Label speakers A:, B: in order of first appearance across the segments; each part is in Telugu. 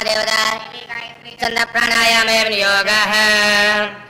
A: महादेवता चंद्र प्राणायाम योग
B: है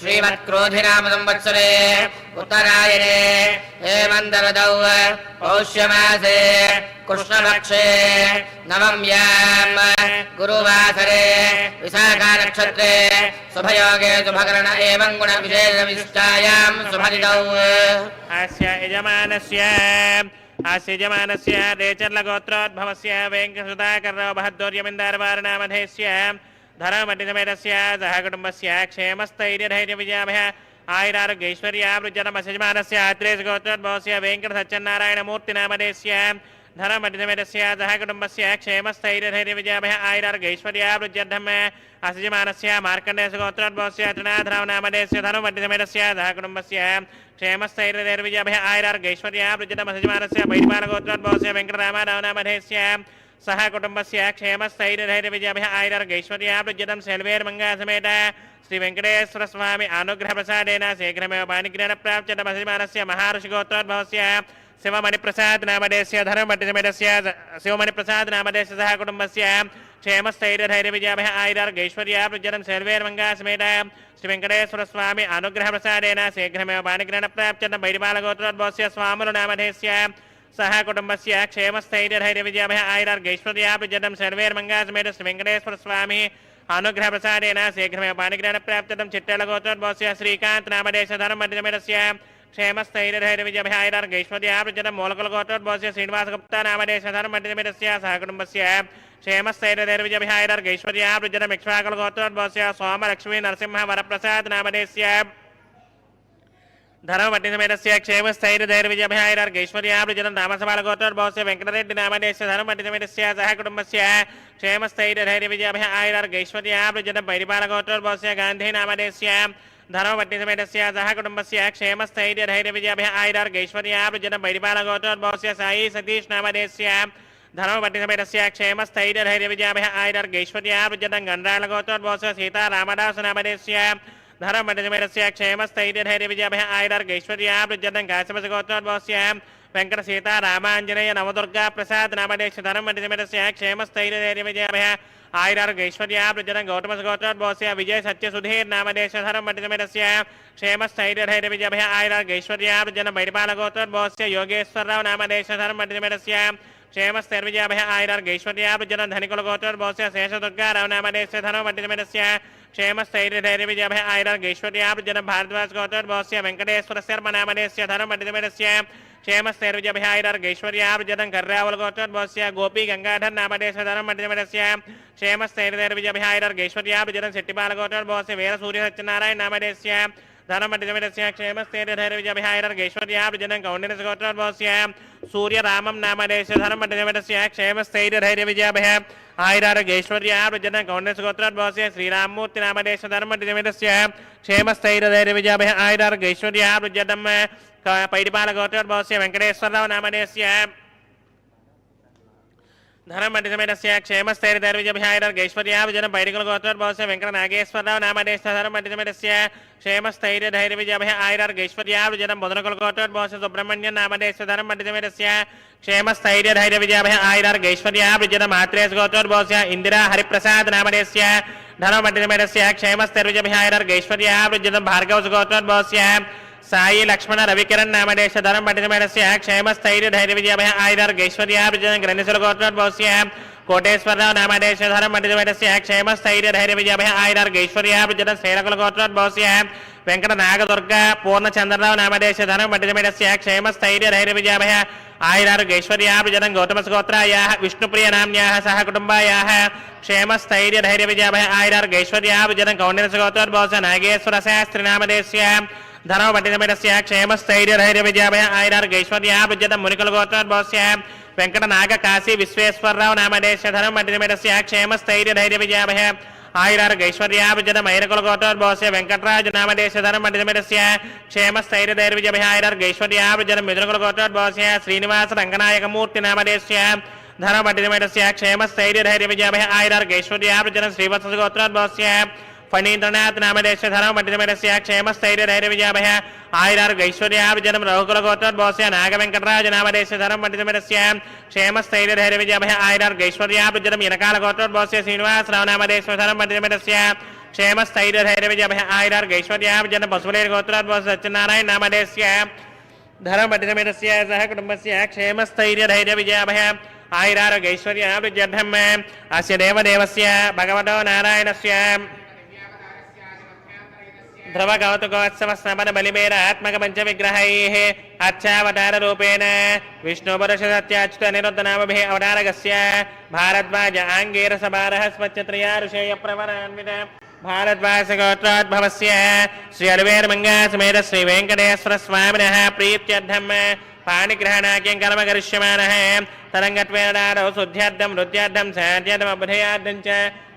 B: श्रीमत्क्रोधिनाम संवत्सरे उत्तरायणे हेमन्तरदौ पौष्यमासे कृष्णपक्षे नवम्याम् गुरुवासरे विशाखानक्षत्रे शुभयोगे शुभकरण एवं गुणविशेषविशिष्टायां शुभदिनौ
C: अस्य यजमानस्य अस्य यजमानस्य रेचर्लगोत्रोद्भवस्य वेङ्कटसुधाकरराव बहद्दौर्यमिन्दारवारणामधेस्य धर्मपण्डितमेतस्य सह कुटुम्बस्य क्षेमस्थैर्यधैर्यविजयाभय आयुरारोग्यैश्वर्यावृजनमस्य यजमानस्य अत्रेशगोत्रोद्भवस्य वेङ्कटसच्चन्नारायणमूर्तिनामधेस्य धर्मपण्डितमेतस्य सह कुटुम्बस्य क्षेमस्थैर्यधैर्यविजयाभय आयुरारोग्यैश्वर्यावृजद्धम् अस्य यजमानस्य मार्कण्डेयसगोत्रोद्भवस्य त्रिनाथरावनामधेस्य धर्मपण्डितमेतस्य सह कुटुम्बस्य क्षेमस्थैर्यधैर्यविजयाभय आयुरारोग्यैश्वर्यावृजनमस्य वैरिमानगोत्रोद्भवस्य वेङ्कटरामारावनामधेस्य సహ కుటుంబస్య క్షేమస్థైర్యధైర్యవిజయభ ఆయురర్గైశ్వర్యాభృజతం సెల్వేర్మంగాసమేత శ్రీ వెంకటేశ్వర స్వామి అనుగ్రహ ప్రసాదేన శీఘ్రమే పానిగ్రహణ ప్రాప్త మహిమానస్య మహర్షిగోత్రోద్భవస్య శివమణిప్రసాద్ నామదేశ్య ధర్మపట్టిసమేతస్య శివమణిప్రసాద్ నామదేశ సహ కుటుంబస్య క్షేమస్థైర్యధైర్యవిజయభ ఆయురర్గైశ్వర్యాభృజతం సెల్వేర్మంగాసమేత శ్రీ వెంకటేశ్వర స్వామి అనుగ్రహ ప్రసాదేన శీఘ్రమే పానిగ్రహణ ప్రాప్త బైరిబాలగోత్రోద్భవస్య స్వాములు నామధేశ్య సహా కుటుంబస్య క్షేమస్థైర్యధైర్యవిజయాభ ఆయురార్గైశ్వర్యాభిజతం సర్వేర్మంగాసమేత శ్రీ వెంకటేశ్వర స్వామి. అనుగ్రహ ప్రసాదేన శీఘ్రమే పాణిగ్రహణ ప్రాప్తం చిట్టలగోత్రోద్భవస్య శ్రీకాంత్ నామదేశధరం మధ్యమేతస్య క్షేమస్థైర్యధైర్యవిజయాభ ఆయురార్గైశ్వర్యాభిజతం మూలకుల గోత్రోద్భవస్య శ్రీనివాసగుప్త నామదేశధరం మధ్యమేతస్య సహకుటుంబస్య క్షేమస్థైర్యధైర్యవిజయాభ ఆయురార్గైశ్వర్యాభిజతం ఇక్ష్వాకుల గోత్రోద్భవస్య సోమలక్ష్మీ నరసింహ వరప్రసాద్ నామదేశ్య ధర్మపట్టితమైనస్య క్షేమ స్థైర్య ధైర్య విజయభయాయర్గ ఐశ్వర్యాభిజనం నామసమాలగోత్రోద్భవస్య వెంకటరెడ్డి నామదేశ ధర్మపట్టితమైనస్య సహ కుటుంబస్య క్షేమ స్థైర్య ధైర్య విజయభయాయర్గ ఐశ్వర్యాభిజనం పరిపాలగోత్రోద్భవస్య గాంధీ నామదేశ్య ధర్మపట్టితమైనస్య సహ కుటుంబస్య క్షేమ స్థైర్య ధైర్య విజయభయాయర్గ ఐశ్వర్యాభిజనం పరిపాలగోత్రోద్భవస్య సాయి సతీష్ నామదేశ్య ధర్మపట్టితమైనస్య క్షేమ స్థైర్య ధైర్య విజయభయాయర్గ ఐశ్వర్యాభిజనం గండ్రాళగోత్రోద్భవస్య సీతా రామదాసు నామదేశ్య ధనమణిమరస్య క్షేమస్థైర్యధైర్య విజయభ ఆయుర్గైశ్వర్యాభిజనం కాశమసగోత్రోద్భవస్య వెంకట సీత రామాంజనేయ నవదుర్గా ప్రసాద్ నామదేశ ధనమణిమరస్య క్షేమస్థైర్యధైర్య విజయభ ఆయురారోగైశ్వర్యాభిజనం గౌతమసగోత్రోద్భవస్య విజయ సత్య సుధీర్ నామదేశ ధనమణిమరస్య క్షేమస్థైర్యధైర్య విజయభ ఆయురారోగైశ్వర్యాభిజనం వైడిపాలగోత్రోద్భవస్య యోగేశ్వరరావు నామదేశ ధనమణిమరస్య क्षेमस्तैर्विजयाभय आयरार्गैश्वर्यार्जनधनिकुलगोत्रोर्भवस्य धनोपण्डितमेनस्य क्षेमस्थैर्यधैर्यविजयाभय आयरार्गैश्वर्यार्जन भारद्वाजगोत्रोर्भवस्य वेङ्कटेश्वरस्यर्मनामनेस्य धनोपण्डितमेनस्य क्षेमस्थैर्विजयाभय आयरार्गैश्वर्यार्जनं कर्यावलगोत्रोर्भवस्य गोपी गङ्गाधर नामनेस्य धनोपण्डितमेनस्य क्षेमस्थैर्यधैर्यविजयाभय आयरार्गैश्वर्यार्जनं सेट्टिपालगोत्रोर्भवस्य वीरसूर्यसत्यनारायण नामनेस्य ధనమటిమిరస్య క్షేమస్థైర్యధైర్యవిజయభిహాయర్గైశ్వర్యాభిజనం కౌండినగోత్రోద్భవస్య సూర్యరామం నామదేశ ధనమటిమిరస్య క్షేమస్థైర్యధైర్యవిజయభిహ ఆయురారోగైశ్వర్యాభిజనం కౌండినగోత్రోద్భవస్య శ్రీరామమూర్తి నామదేశ ధనమటిమిరస్య క్షేమస్థైర్యధైర్యవిజయభిహ ఆయురారోగైశ్వర్యాభిజనం పైడిపాల గోత్రోద్భవస్య వెంకటేశ్వరరావు నామదేశ్య ధనమండితమైనస్య క్షేమస్థైర్యధైర్యభిహాయైర్గైశ్వర్యాభజనం బైడికుల గోత్రోద్భవస్య వెంకట నాగేశ్వరరావు నామదేశ ధనమండితమైనస్య క్షేమస్థైర్యధైర్యభిజభ ఆయుర్గైశ్వర్యాభజనం బుధనకుల గోత్రోద్భవస్య సుబ్రహ్మణ్యం నామదేశ ధనమండితమైనస్య క్షేమస్థైర్యధైర్యభిజభ ఆయుర్గైశ్వర్యాభజనం మాత్రేశ గోత్రోద్భవస్య ఇందిరా హరిప్రసాద్ నామదేశ ధనమండితమైనస్య క్షేమస్థైర్యభిహాయైర్గైశ్వర్యాభజనం భార్గవ గోత్రోద్భవస్య സായി ലക്ഷ്മണ രവികിരൺ നാമദേശ ധനം പണ്ഡിതമേടസ്യ ക്ഷേമസ്ഥൈര്യ ധൈര്യ വിജയമയ ആയുധർഗൈശ്വര്യാഭിജനം ഗ്രന്ഥസുല ഗോത്രോദ്ഭവസ്യ കോട്ടേശ്വരരാവ് നാമദേശ ധനം പണ്ഡിതമേടസ്യ ക്ഷേമസ്ഥൈര്യ ധൈര്യ വിജയമയ ആയുധർഗൈശ്വര്യാഭിജനം ശ്രീലകുല ഗോത്രോദ്ഭവസ്യ వెంకట నాగదుర్గ పూర్ణచంద్రరావు నామదేశ ధనం పండితమేడస్య క్షేమ స్థైర్య ధైర్య విజయాభయ ఆయురారోగేశ్వర్యాభిజనం గౌతమ గోత్రాయా విష్ణుప్రియ నామ్యా సహ కుటుంబాయా క్షేమ స్థైర్య ధైర్య విజయాభయ ఆయురారోగేశ్వర్యాభిజనం కౌండిన గోత్రోద్భవస నాగేశ్వర శాస్త్రి నామదేశ్య ధనవ పట్టినమిడస్య క్షేమ స్థైర్య గోత్రోద్భవస్య వెంకట నాగ కాశీ విశ్వేశ్వరరావు నామదేశ ధనం పట్టినమిడస్య క్షేమ స్థైర్య ధైర్య విజయభయ ఆయురారోగ్యైశ్వర్యాభిజన మైరకుల గోత్రోద్భవస్య వెంకటరాజు నామదేశ ధనం పట్టినమిడస్య క్షేమ స్థైర్య ధైర్య విజయభయ ఆయురారోగ్యైశ్వర్యాభిజన మిథునకుల గోత్రోద్భవస్య శ్రీనివాస రంగనాయకమూర్తి నామదేశ్య ధన పట్టినమిడస్య క్షేమ స్థైర్య ధైర్య విజయభయ ఆయురారోగ్యైశ్వర్యాభిజన శ్రీవత్స గోత్రోద్భవస్య ఫణీంద్రనాథ్ నామదేశ ధనం పట్టినమిడస్య క్షేమ స్థైర్య ధైర్య విజయభయ ఆయురారోగ్యైశ్వర్యాభిజనం రఘుకుల గోత్రోద్భవస్య నాగ వెంకటరాజ నామదేశ ధనం క్షేమ స్థైర్య ధైర్య విజయభయ ఆయురారోగ్యైశ్వర్యాభిజనం ఇనకాల గోత్రోద్భవస్య శ్రీనివాసరావు నామదేశ ధనం పట్టినమిడస్య క్షేమ స్థైర్య ధైర్య విజయభయ ఆయురారోగ్యైశ్వర్యాభిజనం పశువులేని గోత్రోద్భవస్య సత్యనారాయణ నామదేశ్య ధరం పట్టినమిడస్య సహ కుటుంబస్య క్షేమ స్థైర్య ధైర్య విజయభయ ఆయురారోగ్యైశ్వర్యాభిజర్థం అస్య దేవదేవస్య భగవతో నారాయణస్య ధ్రువ కౌతుకోత్సవ స్నపన బలిమేర ఆత్మక పంచ విగ్రహై అచ్చావతార రూపేణ విష్ణుపురుష సత్యాచ్యుత నిరుద్ధ నామభి అవతారగస్య భారద్వాజ ఆంగీర సబారః స్మచ్చత్రయా ఋషేయ ప్రవరాన్విత భారద్వాస గోత్రోద్భవస్య శ్రీ అరవేర్మంగా సమేత శ్రీ వెంకటేశ్వర స్వామినః ప్రీత్యర్థం పాణిగ్రహణాఖ్యం కర్మ కరిష్యమానः తరంగత్వేనాదౌ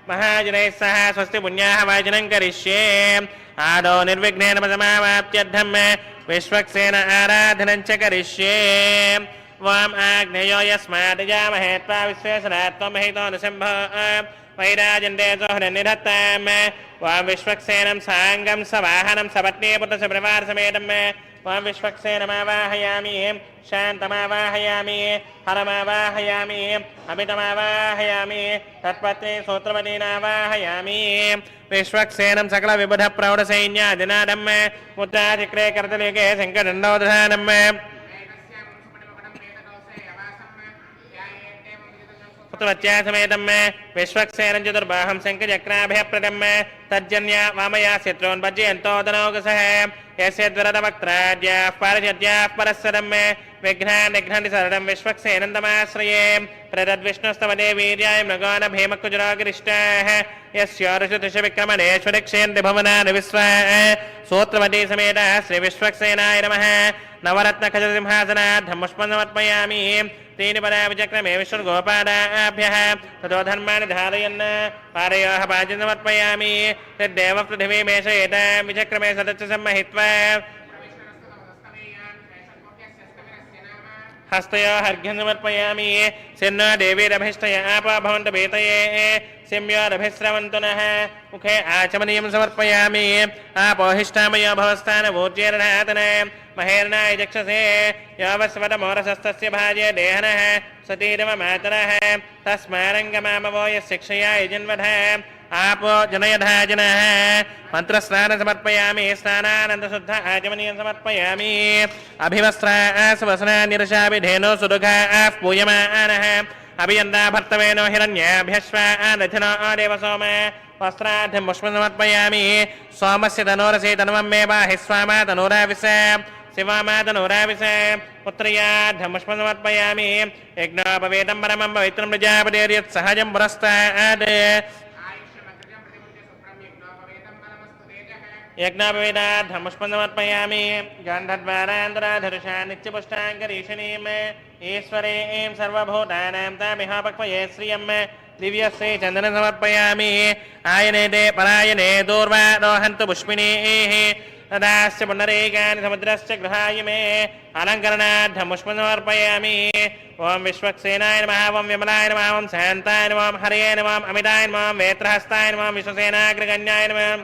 C: महाजनैः सह स्वस्ति पुण्याः वाचनं क्ये आदौ निर्विघ्न समावाप्त्यर्थं मे विश्वक्सेन आराधनं च करिष्ये। वाम् आग्नेयो यस्मात् जामहे, त्वा विश्वेश्वरात्वमहितो नृसिंह। वैराजन्ते जोहरनिधत्तां वां विश्वक्सेनं साङ्गं सवाहनं सपत्नीपुत्रसुप्रभारसमेतं मे సాంగం సవాహనం సపత్నీ పుత్ర సపరివార సమేతం వాం విశ్వక్సేనమావాహయామి శాంతమావాహయామి హరమావాహయామి అమితమావాహయామి తత్పత్ని సూత్రవదీనావాహయామి విశ్వక్సేనం సకల విబుధ ప్రౌఢ సైన్యాదినాదం ముద్రాచక్రే కర్తలికే శంకరండోదధానం తజ్జన్య వామయా శత్రున్పజ్జయంతోదనోగసః యస్య దురదవక్త్రాద్యాः పారజద్యాः పరస్సరం విఘ్నాన్ నిఘ్నాన్ని శరణం విశ్వక్సేనందమాశ్రయే ప్రదద్విష్ణుస్తవదే వీర్యాయ మృగాన భీమకుజరాగిరిష్టాः యస్యోరుషుతిష విక్రమణేశ్వరిక్షేంద్రి భవనాని విశ్వ సూత్రవతి సమేత శ్రీ విశ్వక్సేనాయ నమః नवरत्नखजसिंहासनाद्धमुष्पन्दमर्पयामि तेन पदाभिचक्रमे विष्णुगोपादाभ्यः ततो धर्माणि धारयन् पारयोः पाचिन्दमर्पयामि तद्देवपृथिवीमेष एतां विचक्रमे सदस्य सम्महित्वा हस्तयो अर्घ्यं समर्पयामि सिन्नो देवीरभिष्टय आपा भवन्तु भीतये सिंह्योरभिस्रवन्तु नः मुखे आचमनीयं समर्पयामि आपोहिष्ठामयो भवस्थानभूज्यर्णातन महेर्णाय चक्षसे यावस्वतमोरसस्तस्य भाज्य देहनः सतीरव मातरः तस्मारङ्गमामवो यशिक्षया यजन्वधः आप जनयधा जनः मन्त्रस्नानं समर्पयामि स्नानानन्दशुद्ध आचमनीयं समर्पयामि। अभिवस्त्रा स्वसना निरशापि धेनो सुदुघा पूयमानः। अभियन्ता भर्तवे नो हिरण्याभ्यश्वा रथिनो देवसोम वस्त्रार्थं पुष्पं समर्पयामि। सोमस्य धनुरसि धनुमं मे पाहि स्वामा धनुराविश शिवामा विष पुत्र्यार्थं समर्पयामि। యజ్ఞాపవేదార్థమస్పందమర్పయామి గాంధద్వారాంతరాధరుషా నిత్యపుష్టాంకరీషణీం ఈశ్వరే ఏం సర్వభూతానాం తామిహాపక్వయే శ్రియం దివ్యశ్రీ చందన సమర్పయామి ఆయనేతే పరాయణే దూర్వా రోహంతు పుష్మిణేः తదాశ్చ పునరేకాని సముద్రశ్చ గృహాయ మే అలంకరణార్థం పుష్పం సమర్పయామి ఓం విశ్వక్సేనాయ నమః ఓం విమలాయ నమః ఓం శాంతాయ నమః హరయే నమః అమితాయ నమః వేత్రహస్తాయ నమః విశ్వసేనాగ్రగణ్యాయ నమః.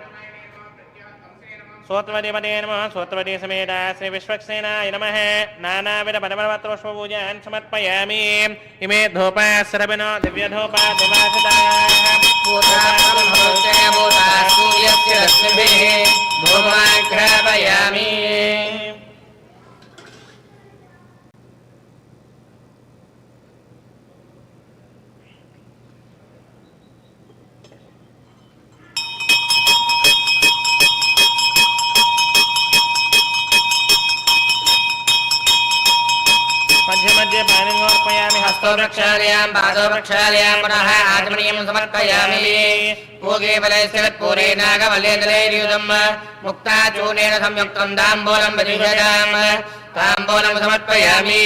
C: సూత్రవధిపదే నమ సూత్రవధి సమేత శ్రీ విశ్వక్సేనాయ నమ. నానావిధ పరమవత్రపుష్పూజాన్ సమర్పయామి. ఇమే ధూపా శ్రవణ దివ్యధూపా దివాసితా हस्तो प्रक्षालयाम् पादो प्रक्षालयाम् पुनः आत्मनीयम् समर्पयामि।
B: पूगे बलैस्थिवत्पूरे नागमलेन्दलैर्युदम् मुक्ता चूर्णेन संयुक्तम् ताम्बूलम् प्रतिषदाम् ताम्बूलम् समर्पयामि।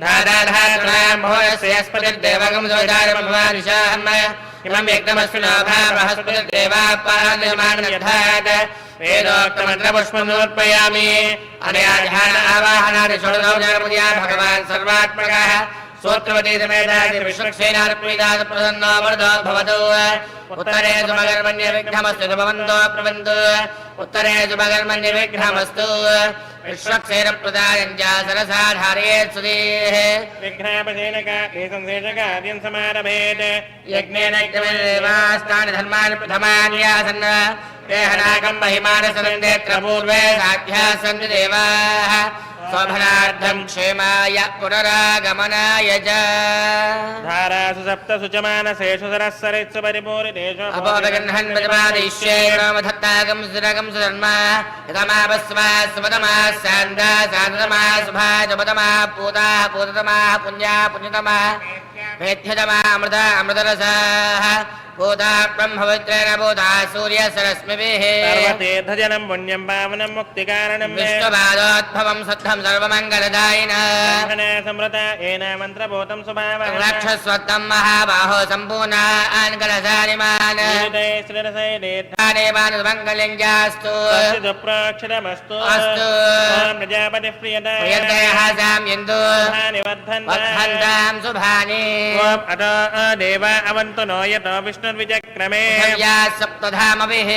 B: धाराधारणाम् भोयश्रेयस्पतिर्देवगम् सुविधारमभवानिशाहम्
C: इमम् यज्ञमश्विनाभा
B: बृहस्पतिर्देवापानिर्माणयथात्
C: वेदोक्तमन्त्रपुष्पम् समर्पयामि। अनया ध्यान आवाहनानि
B: षोडशौ भगवान् सर्वात्मकः। సూత్రవతి సమేతాగి విశ్వక్షేణార్పీతాది ప్రసన్నో వరదో భవతు.
C: ఉత్తరే సుమగర్మణ్య విఘ్నమస్తు శుభవంతో
B: ప్రవంతు. ఉత్తరే సుమగర్మణ్య విఘ్నమస్తు విశ్వక్షేర ప్రదాయంజ సరసా ధారయేత్ సుధీః
C: విఘ్నాపశేనక ఏసంశేషక ఆద్యం సమారభేత్. యజ్ఞేన యజ్ఞమేవాస్తాని
B: ధర్మాని ప్రథమాన్యాసన్న దేహనాకం మహిమాన సనందేత్ర పూర్వే సాధ్యా సంతి
C: स्वभनार्थम्
B: क्षेमाय पुनरागमनाय च
C: धारासु सप्तसु च मानसेषु सरस्सरित्सु परिपूरितेषु अपोपगृह्णन् प्रतिपादिष्ये
B: नोमधत्तागम् सुरगम् सुधर्मा यतमापस्वा सुपतमाः सान्दा सान्दतमाः सुभा जपतमाः पूताः पूततमाः पुण्या पुण्यतमाः मेध्यतमा अमृता अमृतरसाः भूता ब्रह्मवित्रेण भूता सूर्य सरस्मिभिः
C: सर्वतीर्थजनं पुण्यं पावनं मुक्तिकारणं मे
B: विष्णुपादोद्भवम् शुद्धम् सर्वमङ्गलदायिनः
C: समृता येन मन्त्रभूतं स्वभावः
B: रक्षस्वत्तम् महाबाहो सम्पूर्णान् कलशानिमान् देवानुमङ्गल्यञ्जास्तु
C: सुप्रोक्षरमस्तु अस्तु। प्रजापतिः प्रियता प्रियन्तयः
B: साम्यन्तु
C: वर्धन्त वर्धन्ताम्
B: शुभानि
C: अतो देवा अवन्तु नो यतो विष्णुर्विचक्रमे
B: सप्तधामभिः